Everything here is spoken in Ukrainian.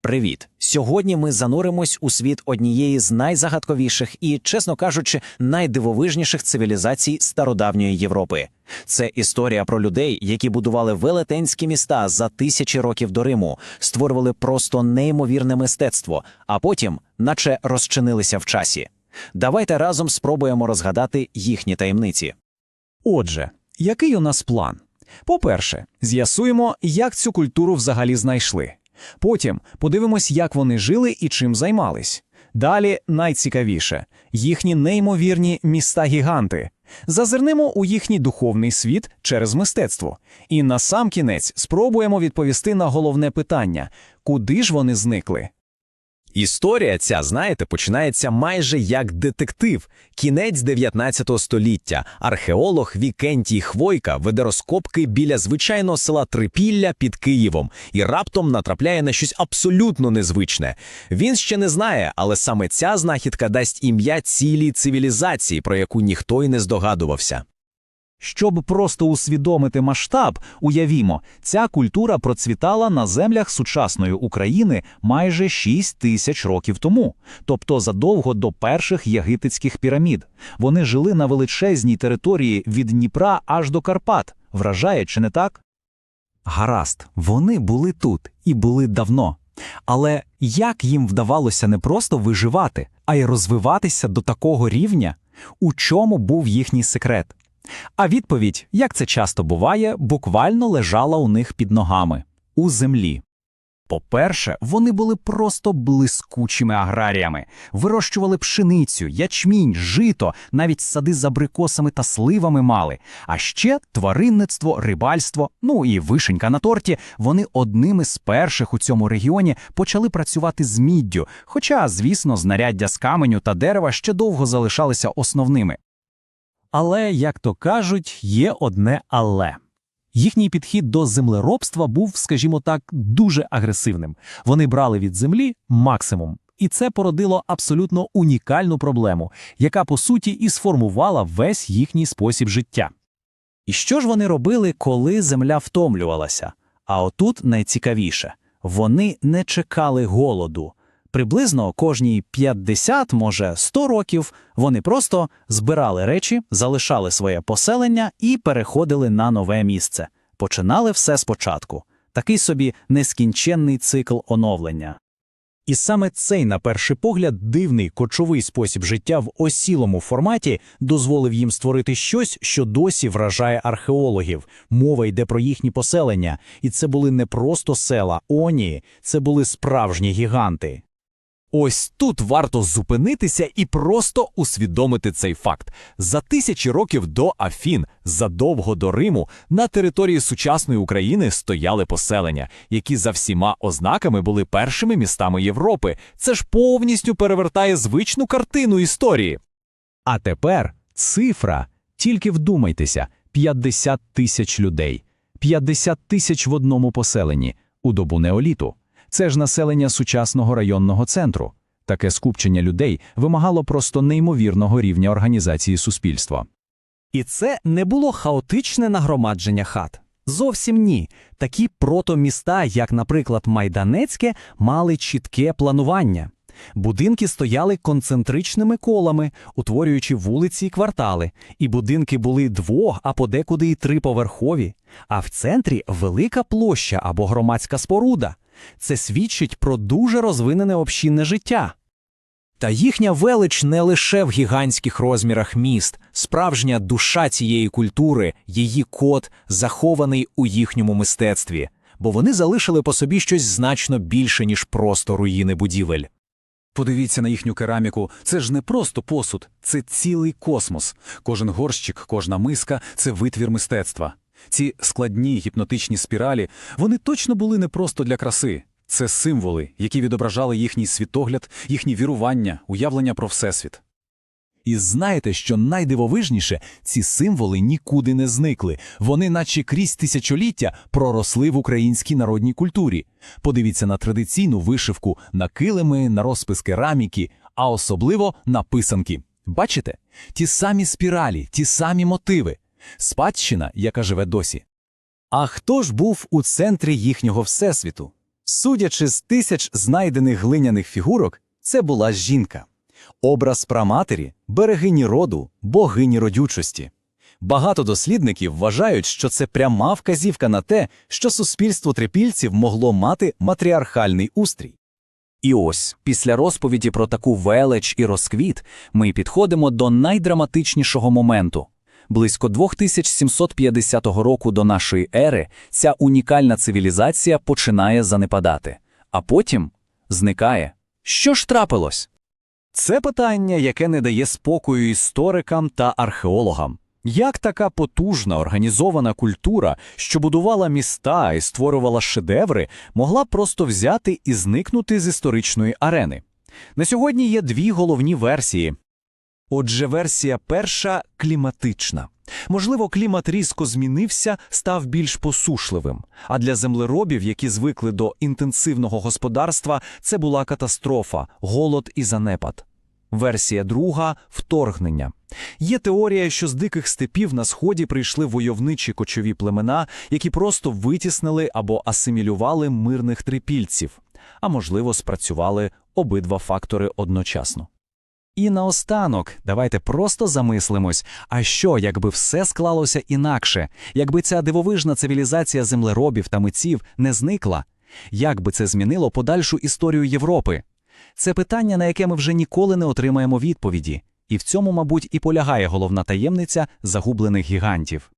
Привіт! Сьогодні ми зануримось у світ однієї з найзагадковіших і, чесно кажучи, найдивовижніших цивілізацій стародавньої Європи. Це історія про людей, які будували велетенські міста за тисячі років до Риму, створювали просто неймовірне мистецтво, а потім, наче розчинилися в часі. Давайте разом спробуємо розгадати їхні таємниці. Отже, який у нас план? По-перше, з'ясуємо, як цю культуру взагалі знайшли. Потім подивимось, як вони жили і чим займались. Далі найцікавіше їхні неймовірні міста-гіганти. Зазирнемо у їхній духовний світ через мистецтво. І на сам кінець спробуємо відповісти на головне питання: куди ж вони зникли? Історія ця, знаєте, починається майже як детектив. Кінець 19 століття. Археолог Вікентій Хвойка веде розкопки біля звичайного села Трипілля під Києвом і раптом натрапляє на щось абсолютно незвичне. Він ще не знає, але саме ця знахідка дасть ім'я цілій цивілізації, про яку ніхто й не здогадувався. Щоб просто усвідомити масштаб, уявімо, ця культура процвітала на землях сучасної України майже 6 тисяч років тому, тобто задовго до перших єгипетських пірамід. Вони жили на величезній території від Дніпра аж до Карпат. Вражає, чи не так? Гаразд, вони були тут і були давно. Але як їм вдавалося не просто виживати, а й розвиватися до такого рівня? У чому був їхній секрет? А відповідь, як це часто буває, буквально лежала у них під ногами у землі. По-перше, вони були просто блискучими аграріями, вирощували пшеницю, ячмінь, жито, навіть сади з абрикосами та сливами мали. А ще тваринництво, рибальство, ну і вишенька на торті. Вони одними з перших у цьому регіоні почали працювати з міддю, хоча, звісно, знаряддя з каменю та дерева ще довго залишалися основними. Але, як то кажуть, є одне але. Їхній підхід до землеробства був, скажімо так, дуже агресивним. Вони брали від землі максимум. І це породило абсолютно унікальну проблему, яка по суті і сформувала весь їхній спосіб життя. І що ж вони робили, коли земля втомлювалася? А отут найцікавіше вони не чекали голоду. Приблизно кожні 50, може 100 років вони просто збирали речі, залишали своє поселення і переходили на нове місце. Починали все спочатку. Такий собі нескінченний цикл оновлення. І саме цей, на перший погляд, дивний кочовий спосіб життя в осілому форматі дозволив їм створити щось, що досі вражає археологів. Мова йде про їхні поселення, і це були не просто села, оні, це були справжні гіганти. Ось тут варто зупинитися і просто усвідомити цей факт. За тисячі років до Афін, задовго до Риму, на території сучасної України стояли поселення, які за всіма ознаками були першими містами Європи. Це ж повністю перевертає звичну картину історії. А тепер цифра, тільки вдумайтеся, 50 тисяч людей, 50 тисяч в одному поселенні у добу неоліту. Це ж населення сучасного районного центру. Таке скупчення людей вимагало просто неймовірного рівня організації суспільства. І це не було хаотичне нагромадження хат. Зовсім ні. Такі протоміста, як, наприклад, Майданецьке, мали чітке планування. Будинки стояли концентричними колами, утворюючи вулиці й квартали, і будинки були двох, а подекуди й триповерхові. А в центрі велика площа або громадська споруда. Це свідчить про дуже розвинене общинне життя. Та їхня велич не лише в гігантських розмірах міст, справжня душа цієї культури, її код захований у їхньому мистецтві, бо вони залишили по собі щось значно більше, ніж просто руїни будівель. Подивіться на їхню кераміку. Це ж не просто посуд, це цілий космос. Кожен горщик, кожна миска це витвір мистецтва. Ці складні гіпнотичні спіралі вони точно були не просто для краси. Це символи, які відображали їхній світогляд, їхні вірування, уявлення про всесвіт. І знаєте, що найдивовижніше, ці символи нікуди не зникли. Вони, наче крізь тисячоліття, проросли в українській народній культурі. Подивіться на традиційну вишивку, на килими, на розпис кераміки, а особливо на писанки. Бачите? Ті самі спіралі, ті самі мотиви. Спадщина, яка живе досі. А хто ж був у центрі їхнього всесвіту? Судячи з тисяч знайдених глиняних фігурок, це була жінка. Образ праматері, берегині роду, богині родючості. Багато дослідників вважають, що це пряма вказівка на те, що суспільство трипільців могло мати матріархальний устрій. І ось, після розповіді про таку велич і розквіт, ми підходимо до найдраматичнішого моменту. Близько 2750 року до нашої ери ця унікальна цивілізація починає занепадати, а потім зникає. Що ж трапилось? Це питання, яке не дає спокою історикам та археологам. Як така потужна організована культура, що будувала міста і створювала шедеври, могла просто взяти і зникнути з історичної арени? На сьогодні є дві головні версії. Отже, версія перша кліматична. Можливо, клімат різко змінився, став більш посушливим. А для землеробів, які звикли до інтенсивного господарства, це була катастрофа, голод і занепад. Версія друга вторгнення. Є теорія, що з диких степів на сході прийшли войовничі кочові племена, які просто витіснили або асимілювали мирних трипільців, а можливо, спрацювали обидва фактори одночасно. І наостанок, давайте просто замислимось, а що, якби все склалося інакше, якби ця дивовижна цивілізація землеробів та митців не зникла? Як би це змінило подальшу історію Європи? Це питання, на яке ми вже ніколи не отримаємо відповіді, і в цьому, мабуть, і полягає головна таємниця загублених гігантів.